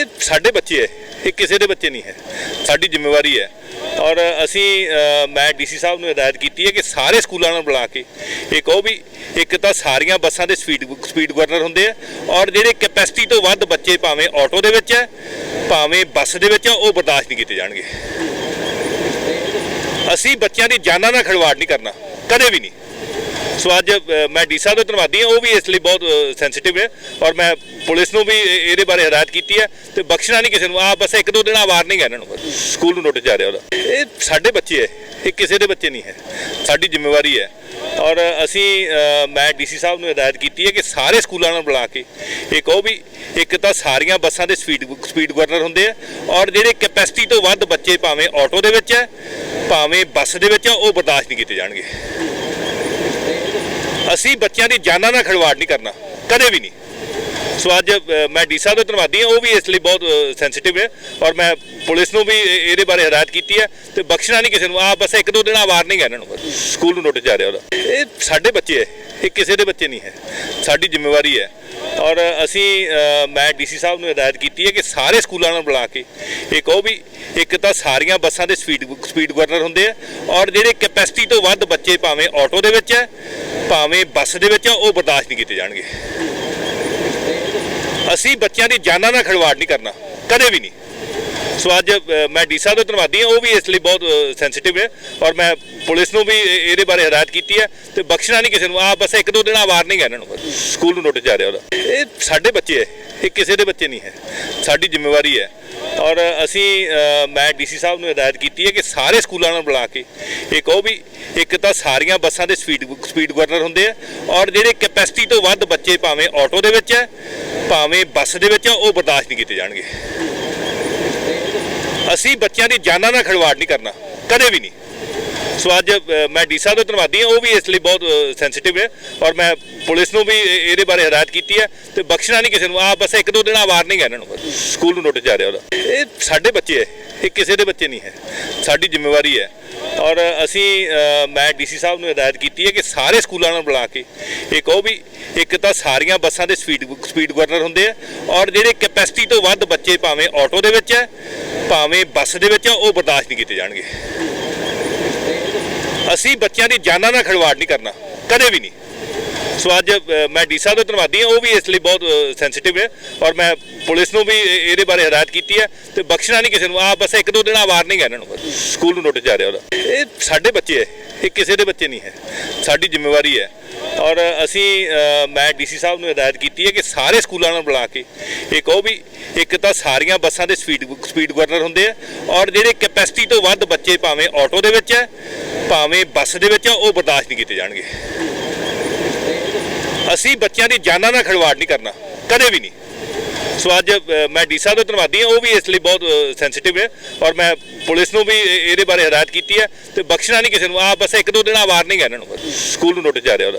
ਇਹ ਸਾਡੇ ਬੱਚੇ ਹੈ ਇਹ ਕਿਸੇ ਦੇ ਬੱਚੇ ਨਹੀਂ ਹੈ। ਸਾਡੀ ਜ਼ਿੰਮੇਵਾਰੀ ਹੈ। ਔਰ ਅਸੀਂ ਅ, ਮੈਂ ਡੀਸੀ ਸਾਹਿਬ ਨੂੰ ਹਦਾਇਤ ਕੀਤੀ ਹੈ ਕਿ ਸਾਰੇ ਸਕੂਲਾਂ ਨੂੰ ਬੁਲਾ ਕੇ ਇੱਕ ਉਹ ਵੀ ਇੱਕ ਤਾਂ ਸਾਰੀਆਂ ਬੱਸਾਂ ਦੇ ਸਪੀਡ ਸਪੀਡ ਗਵਰਨਰ ਹੁੰਦੇ ਆ ਔਰ ਜਿਹੜੇ ਕੈਪੈਸਿਟੀ ਤੋਂ ਵੱਧ ਬੱਚੇ ਭਾਵੇਂ ਆਟੋ ਦੇ ਵਿੱਚ ਹੈ ਭਾਵੇਂ ਬੱਸ ਦੇ ਵਿੱਚ ਹੈ ਉਹ ਬਰਦਾਸ਼ਤ ਨਹੀਂ ਕੀਤੇ ਜਾਣਗੇ। ਅਸੀਂ ਬੱਚਿਆਂ ਦੀ ਜਾਨਾਂ ਨਾਲ ਖਿਲਵਾੜ ਨਹੀਂ ਕਰਨਾ ਕਦੇ ਵੀ ਨਹੀਂ। ਸੋ ਅੱਜ ਮੈਂ ਡੀ ਸਾਹਿਬ ਦਾ ਧੰਨਵਾਦੀ ਹਾਂ ਉਹ ਵੀ ਇਸ ਲਈ ਬਹੁਤ ਸੈਂਸਿਟਿਵ ਹੈ ਔਰ ਮੈਂ ਪੁਲਿਸ ਨੂੰ ਵੀ ਇਹਦੇ ਬਾਰੇ ਹਦਾਇਤ ਕੀਤੀ ਹੈ ਤੇ ਬਖਸ਼ਣਾ ਨਹੀਂ ਕਿਸੇ ਨੂੰ। ਆ ਬਸ ਇੱਕ ਦੋ ਦਿਨ ਆ ਵਾਰਨਿੰਗ ਹੈ ਇਹਨਾਂ ਨੂੰ। ਸਕੂਲ ਨੂੰ ਨੋਟਿਸ ਜਾ ਰਿਹਾ ਉਹਦਾ। ਇਹ ਸਾਡੇ ਬੱਚੇ ਹੈ ਇਹ ਕਿਸੇ ਦੇ ਬੱਚੇ ਨਹੀਂ ਹੈ। ਸਾਡੀ ਜ਼ਿੰਮੇਵਾਰੀ ਹੈ। ਔਰ ਅਸੀਂ ਅ, ਮੈਂ ਡੀਸੀ ਸਾਹਿਬ ਨੂੰ ਹਦਾਇਤ ਕੀਤੀ ਹੈ ਕਿ ਸਾਰੇ ਸਕੂਲਾਂ ਨੂੰ ਬੁਲਾ ਕੇ ਇੱਕ ਉਹ ਵੀ ਇੱਕ ਤਾਂ ਸਾਰੀਆਂ ਬੱਸਾਂ ਦੇ ਸਪੀਡ ਸਪੀਡ ਗਵਰਨਰ ਹੁੰਦੇ ਆ ਔਰ ਜਿਹੜੇ ਕੈਪੈਸਿਟੀ ਤੋਂ ਵੱਧ ਬੱਚੇ ਭਾਵੇਂ ਆਟੋ ਦੇ ਵਿੱਚ ਹੈ ਭਾਵੇਂ ਬੱਸ ਦੇ ਵਿੱਚ ਹੈ ਉਹ ਬਰਦਾਸ਼ਤ ਨਹੀਂ ਕੀਤੇ ਜਾਣਗੇ। ਅਸੀਂ ਬੱਚਿਆਂ ਦੀ ਜਾਨਾਂ ਨਾਲ ਖਿਲਵਾੜ ਨਹੀਂ ਕਰਨਾ ਕਦੇ ਵੀ ਨਹੀਂ। ਸੋ ਅੱਜ ਮੈਂ ਡੀ ਸਾਹਿਬ ਦਾ ਧੰਨਵਾਦੀ ਹਾਂ ਉਹ ਵੀ ਇਸ ਲਈ ਬਹੁਤ ਸੈਂਸਿਟਿਵ ਹੈ ਔਰ ਮੈਂ ਪੁਲਿਸ ਨੂੰ ਵੀ ਇਹਦੇ ਬਾਰੇ ਹਦਾਇਤ ਕੀਤੀ ਹੈ ਤੇ ਬਖਸ਼ਣਾ ਨਹੀਂ ਕਿਸੇ ਨੂੰ ਆ ਬਸ ਇੱਕ ਦੋ ਦਿਨ ਆ ਵਾਰਨਿੰਗ ਹੈ ਇਹਨਾਂ ਨੂੰ। ਸਕੂਲ ਨੂੰ ਨੋਟਿਸ ਜਾ ਰਿਹਾ ਉਹਦਾ। ਇਹ ਸਾਡੇ ਬੱਚੇ ਹੈ ਇਹ ਕਿਸੇ ਦੇ ਬੱਚੇ ਨਹੀਂ ਹੈ ਸਾਡੀ ਜ਼ਿੰਮੇਵਾਰੀ ਹੈ। ਔਰ ਅਸੀਂ ਅ, ਮੈਂ ਡੀਸੀ ਸਾਹਿਬ ਨੂੰ ਹਦਾਇਤ ਕੀਤੀ ਹੈ ਕਿ ਸਾਰੇ ਸਕੂਲਾਂ ਨੂੰ ਬੁਲਾ ਕੇ ਇੱਕ ਉਹ ਵੀ ਇੱਕ ਤਾਂ ਸਾਰੀਆਂ ਬੱਸਾਂ ਦੇ ਸਪੀਡ ਸਪੀਡ ਗਵਰਨਰ ਹੁੰਦੇ ਆ ਔਰ ਜਿਹੜੇ ਕੈਪੈਸਿਟੀ ਤੋਂ ਵੱਧ ਬੱਚੇ ਭਾਵੇਂ ਆਟੋ ਦੇ ਵਿੱਚ ਹੈ ਭਾਵੇਂ ਬੱਸ ਦੇ ਵਿੱਚ ਆ ਉਹ ਬਰਦਾਸ਼ਤ ਨਹੀਂ ਕੀਤੇ ਜਾਣਗੇ। ਅਸੀਂ ਬੱਚਿਆਂ ਦੀ ਜਾਨਾਂ ਦਾ ਖਿਲਵਾੜ ਨਹੀਂ ਕਰਨਾ, ਕਦੇ ਵੀ ਨਹੀਂ। ਸੋ ਅੱਜ ਮੈਂ ਡੀ ਸਾਹਿਬ ਦਾ ਧੰਨਵਾਦੀ ਹਾਂ, ਉਹ ਵੀ ਇਸ ਲਈ ਬਹੁਤ ਸੈਂਸਿਟਿਵ ਹੈ ਔਰ ਮੈਂ ਪੁਲਿਸ ਨੂੰ ਵੀ ਇਹਦੇ ਬਾਰੇ ਹਦਾਇਤ ਕੀਤੀ ਹੈ ਤੇ ਬਖਸ਼ਣਾ ਨਹੀਂ ਕਿਸੇ ਨੂੰ। ਆ ਬਸ ਇੱਕ ਦੋ ਦਿਨ ਆ ਵਾਰਨਿੰਗ ਹੈ ਇਹਨਾਂ ਨੂੰ। ਸਕੂਲ ਨੂੰ ਨੋਟਿਸ ਜਾ ਰਿਹਾ ਉਹਦਾ। ਇਹ ਸਾਡੇ ਬੱਚੇ ਹੈ, ਇਹ ਕਿਸੇ ਦੇ ਬੱਚੇ ਨਹੀਂ ਹੈ। ਸਾਡੀ ਜ਼ਿੰਮੇਵਾਰੀ ਹੈ ਔਰ ਅਸੀਂ ਅ, ਮੈਂ ਡੀਸੀ ਸਾਹਿਬ ਨੂੰ ਹਦਾਇਤ ਕੀਤੀ ਹੈ ਕਿ ਸਾਰੇ ਸਕੂਲਾਂ ਨੂੰ ਬੁਲਾ ਕੇ ਇੱਕ ਉਹ ਵੀ ਇੱਕ ਤਾਂ ਸਾਰੀਆਂ ਬੱਸਾਂ ਦੇ ਸਪੀਡ ਸਪੀਡ ਗਵਰਨਰ ਹੁੰਦੇ ਆ ਔਰ ਜਿਹੜੇ ਕੈਪੈਸਿਟੀ ਤੋਂ ਵੱਧ ਬੱਚੇ ਭਾਵੇਂ ਆਟੋ ਦੇ ਵਿੱਚ ਹੈ ਭਾਵੇਂ ਬੱਸ ਦੇ ਵਿੱਚ ਹੈ ਉਹ ਬਰਦਾਸ਼ਤ ਨਹੀਂ ਕੀਤੇ ਜਾਣਗੇ। ਅਸੀਂ ਬੱਚਿਆਂ ਦੀ ਜਾਨਾਂ ਨਾਲ ਖਿਲਵਾੜ ਨਹੀਂ ਕਰਨਾ ਕਦੇ ਵੀ ਨਹੀਂ। ਸੋ ਅੱਜ ਮੈਂ ਡੀ ਸਾਹਿਬ ਦਾ ਧੰਨਵਾਦੀ ਹਾਂ ਉਹ ਵੀ ਇਸ ਲਈ ਬਹੁਤ ਸੈਂਸਿਟਿਵ ਹੈ ਔਰ ਮੈਂ ਪੁਲਿਸ ਨੂੰ ਵੀ ਇਹਦੇ ਬਾਰੇ ਹਦਾਇਤ ਕੀਤੀ ਹੈ ਤੇ ਬਖਸ਼ਣਾ ਨਹੀਂ ਕਿਸੇ ਨੂੰ। ਆ ਬਸ ਇੱਕ ਦੋ ਦਿਨ ਆ ਵਾਰਨਿੰਗ ਹੈ ਇਹਨਾਂ ਨੂੰ। ਸਕੂਲ ਨੂੰ ਨੋਟਿਸ ਜਾ ਰਿਹਾ ਉਹਦਾ। ਇਹ ਸਾਡੇ ਬੱਚੇ ਹੈ ਇਹ ਕਿਸੇ ਦੇ ਬੱਚੇ ਨਹੀਂ ਹੈ। ਸਾਡੀ ਜ਼ਿੰਮੇਵਾਰੀ ਹੈ। ਔਰ ਅਸੀਂ ਅ, ਮੈਂ ਡੀਸੀ ਸਾਹਿਬ ਨੂੰ ਹਦਾਇਤ ਕੀਤੀ ਹੈ ਕਿ ਸਾਰੇ ਸਕੂਲਾਂ ਨੂੰ ਬੁਲਾ ਕੇ ਇੱਕ ਉਹ ਵੀ ਇੱਕ ਤਾਂ ਸਾਰੀਆਂ ਬੱਸਾਂ ਦੇ ਸਪੀਡ ਸਪੀਡ ਗਵਰਨਰ ਹੁੰਦੇ ਆ ਔਰ ਜਿਹੜੇ ਕੈਪੈਸਿਟੀ ਤੋਂ ਵੱਧ ਬੱਚੇ ਭਾਵੇਂ ਆਟੋ ਦੇ ਵਿੱਚ ਹੈ ਭਾਵੇਂ ਬੱਸ ਦੇ ਵਿੱਚ ਹੈ ਉਹ ਬਰਦਾਸ਼ਤ ਨਹੀਂ ਕੀਤੇ ਜਾਣਗੇ। ਅਸੀਂ ਬੱਚਿਆਂ ਦੀ ਜਾਨਾਂ ਨਾਲ ਖਿਲਵਾੜ ਨਹੀਂ ਕਰਨਾ, ਕਦੇ ਵੀ ਨਹੀਂ। ਸੋ ਅੱਜ ਮੈਂ ਡੀ ਸਾਹਿਬ ਦਾ ਧੰਨਵਾਦੀ ਹਾਂ, ਉਹ ਵੀ ਇਸ ਲਈ ਬਹੁਤ ਸੈਂਸਿਟਿਵ ਹੈ ਔਰ ਮੈਂ ਪੁਲਿਸ ਨੂੰ ਵੀ ਇਹਦੇ ਬਾਰੇ ਹਦਾਇਤ ਕੀਤੀ ਹੈ ਤੇ ਬਖਸ਼ਣਾ ਨਹੀਂ ਕਿਸੇ ਨੂੰ ਆ ਬਸ ਇੱਕ ਦੋ ਦਿਨ ਆ ਵਾਰਨਿੰਗ ਹੈ ਇਹਨਾਂ ਨੂੰ। ਸਕੂਲ ਨੂੰ ਨੋਟਿਸ ਜਾ ਰਿਹਾ ਉਹਦਾ। ਇਹ ਸਾਡੇ ਬੱਚੇ ਹੈ, ਇਹ ਕਿਸੇ ਦੇ ਬੱਚੇ ਨਹੀਂ ਹੈ। ਸਾਡੀ ਜ਼ਿੰਮੇਵਾਰੀ ਹੈ ਔਰ ਅਸੀਂ ਅ, ਮੈਂ ਡੀਸੀ ਸਾਹਿਬ ਨੂੰ ਹਦਾਇਤ ਕੀਤੀ ਹੈ ਕਿ ਸਾਰੇ ਸਕੂਲਾਂ ਨੂੰ ਬੁਲਾ ਕੇ ਇੱਕ ਉਹ ਵੀ ਇੱਕ ਤਾਂ ਸਾਰੀਆਂ ਬੱਸਾਂ ਦੇ ਸਪੀਡ ਸਪੀਡ ਗਵਰਨਰ ਹੁੰਦੇ ਆ ਔਰ ਜਿਹੜੇ ਕੈਪੈਸਿਟੀ ਤੋਂ ਵੱਧ ਬੱਚੇ ਭਾਵੇਂ ਆਟੋ ਦੇ ਵਿੱਚ ਹੈ ਭਾਵੇਂ ਬੱਸ ਦੇ ਵਿੱਚ ਹੈ ਉਹ ਬਰਦਾਸ਼ਤ ਨਹੀਂ ਕੀਤੇ ਜਾਣਗੇ। ਅਸੀਂ ਬੱਚਿਆਂ ਦੀ ਜਾਨਾਂ ਨਾਲ ਖਿਲਵਾੜ ਨਹੀਂ ਕਰਨਾ ਕਦੇ ਵੀ ਨਹੀਂ। ਸੋ ਅੱਜ ਮੈਂ ਡੀ ਸਾਹਿਬ ਦਾ ਧੰਨਵਾਦੀ ਹਾਂ ਉਹ ਵੀ ਇਸ ਲਈ ਬਹੁਤ ਸੈਂਸਿਟਿਵ ਹੈ ਔਰ ਮੈਂ ਪੁਲਿਸ ਨੂੰ ਵੀ ਇਹਦੇ ਬਾਰੇ ਹਦਾਇਤ ਕੀਤੀ ਹੈ ਤੇ ਬਖਸ਼ਣਾ ਨਹੀਂ ਕਿਸੇ ਨੂੰ ਆ ਬਸ ਇੱਕ ਦੋ ਦਿਨ ਆ ਵਾਰਨਿੰਗ ਹੈ ਇਹਨਾਂ ਨੂੰ ਸਕੂਲ ਨੂੰ ਨੋਟਿਸ ਜਾ ਰਿਹਾ ਉਹਦਾ।